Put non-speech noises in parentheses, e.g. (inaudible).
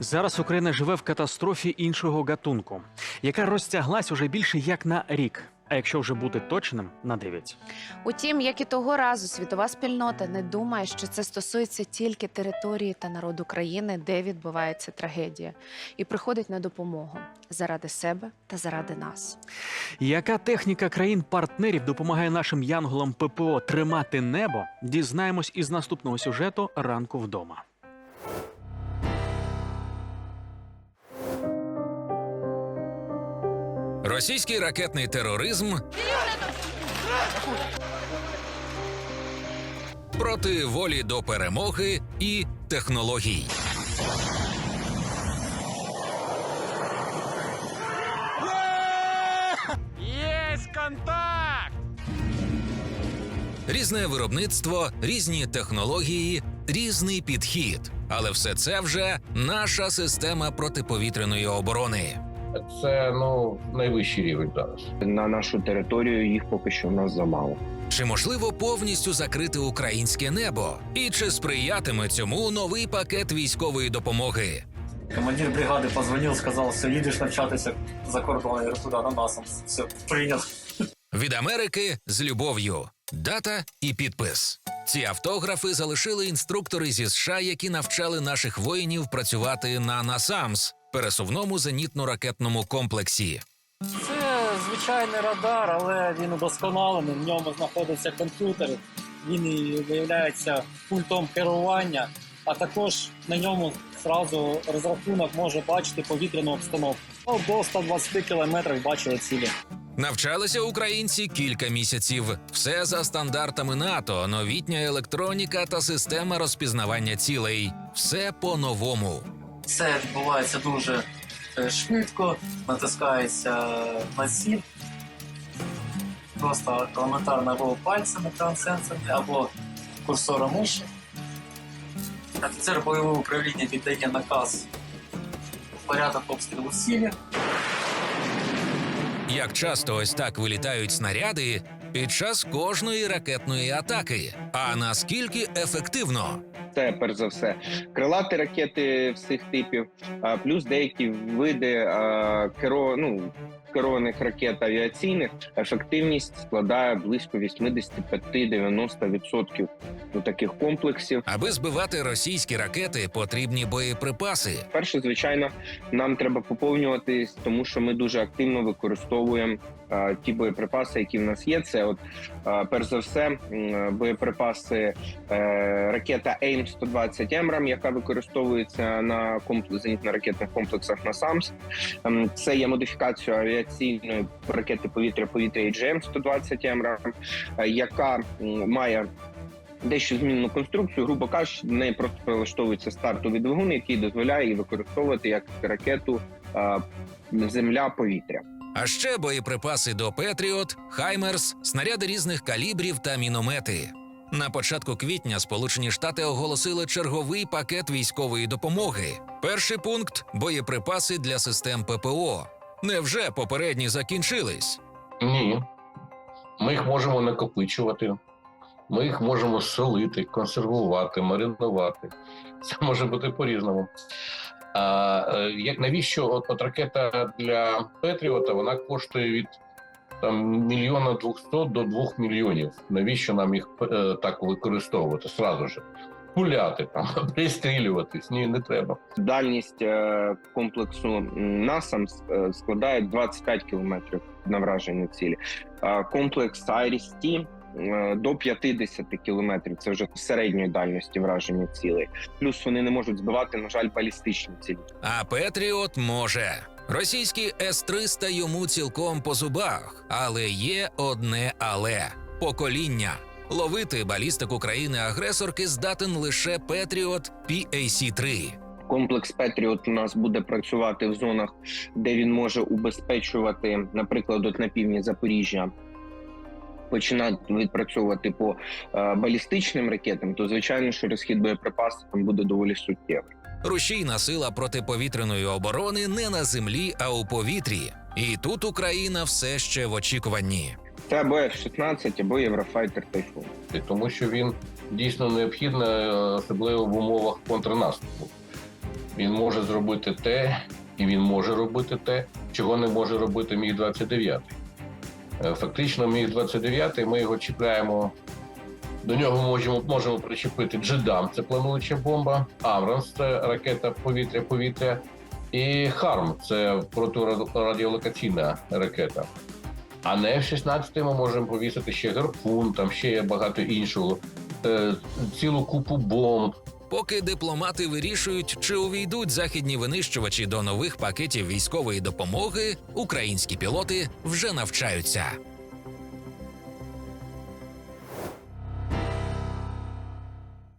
Зараз Україна живе в катастрофі іншого гатунку, яка розтяглась уже більше як на рік. А якщо вже бути точним, на 9. Утім, як і того разу, світова спільнота не думає, що це стосується тільки території та народу країни, де відбувається трагедія, і приходить на допомогу заради себе та заради нас. Яка техніка країн-партнерів допомагає нашим янголам ППО тримати небо? Дізнаємось із наступного сюжету ранку вдома. Російський ракетний тероризм проти волі до перемоги і технологій. Єсть контакт! Різне виробництво, різні технології, різний підхід. Але все це вже наша система протиповітряної оборони. Це ну найвищий рівень зараз. на нашу територію їх поки що в нас замало. Чи можливо повністю закрити українське небо? І чи сприятиме цьому новий пакет військової допомоги? Командир бригади позвонив, сказав, все, їдеш навчатися за кордон, я говорю, туди, на нас, все, прийняв. Від Америки з любов'ю. Дата і підпис. Ці автографи залишили інструктори зі США, які навчали наших воїнів працювати на НАСАМС пересувному зенітно-ракетному комплексі. Це звичайний радар, але він удосконалений, в ньому знаходиться комп'ютер, він і виявляється пультом керування, а також на ньому зразу розрахунок може бачити повітряну обстановку. Ну, До 120 кілометрів бачили цілі. Навчалися українці кілька місяців. Все за стандартами НАТО, новітня електроніка та система розпізнавання цілей. Все по-новому. Це відбувається дуже е, швидко, натискається на ціль. Просто елементарно або пальцями трансенсорами, або курсором миші. Офіцер бойового управління віддає наказ порядок обстрілу цілі. Як часто ось так вилітають снаряди під час кожної ракетної атаки? А наскільки ефективно? Це перш за все крилаті ракети всіх типів, а плюс деякі види керо, ну, керованих ракет авіаційних. Ефективність складає близько 85-90% у таких комплексів. Аби збивати російські ракети, потрібні боєприпаси. Перше, звичайно, нам треба поповнюватись, тому що ми дуже активно використовуємо а, ті боєприпаси, які в нас є. Це, от а, перш за все, боєприпаси е, ракета AIM 120 МРАМ, яка використовується на зенітно-ракетних комплексах на САМС. Ем, Це є модифікацією авіаційної ракети повітря-повітря AGM 120 МРАМ, е, яка має дещо змінену конструкцію. Грубо кажучи, до неї просто прилаштовується стартовий двигун, який дозволяє її використовувати як ракету е, земля-повітря. А ще боєприпаси до Петріот, Хаймерс, снаряди різних калібрів та міномети. На початку квітня Сполучені Штати оголосили черговий пакет військової допомоги. Перший пункт боєприпаси для систем ППО. Невже попередні закінчились? Ні. Ми їх можемо накопичувати, ми їх можемо солити, консервувати, маринувати. Це може бути по-різному. А е, як навіщо от, от ракета для Петріота вона коштує від там мільйона двохсот до двох мільйонів. Навіщо нам їх е, так використовувати? Сразу же пуляти там, (laughs) пристрілюватись? Ні, не треба. Дальність е, комплексу м, НАСАМС е, складає 25 кілометрів на враження цілі. Е, Комплекс IRIS-T е, до 50 кілометрів. Це вже середньої дальності враження цілей. Плюс вони не можуть збивати, на жаль, балістичні цілі. А Петріот може. Російський С-300 йому цілком по зубах, але є одне але покоління. Ловити балістику країни-агресорки здатен лише Петріот PAC-3. Комплекс Петріот у нас буде працювати в зонах, де він може убезпечувати, наприклад, от на півдні Запоріжжя. Починати відпрацьовувати по е, балістичним ракетам, то звичайно, що розхід боєприпасів там буде доволі суттєвий. Рушійна сила протиповітряної оборони не на землі, а у повітрі. І тут Україна все ще в очікуванні. Це або F-16, або Єврофайтер Тайфун. Тому що він дійсно необхідний, е, особливо в умовах контрнаступу. Він може зробити те, і він може робити те, чого не може робити міг 29 Е, Фактично, міг 29 ми його чіпляємо. До нього можемо, можемо причепити джедам, це плануюча бомба, Амранс це ракета повітря-повітря, і Харм це протирадіолокаційна ракета. А на F-16 ми можемо повісити ще гарпун, там ще є багато іншого, е, цілу купу бомб. Поки дипломати вирішують, чи увійдуть західні винищувачі до нових пакетів військової допомоги, українські пілоти вже навчаються.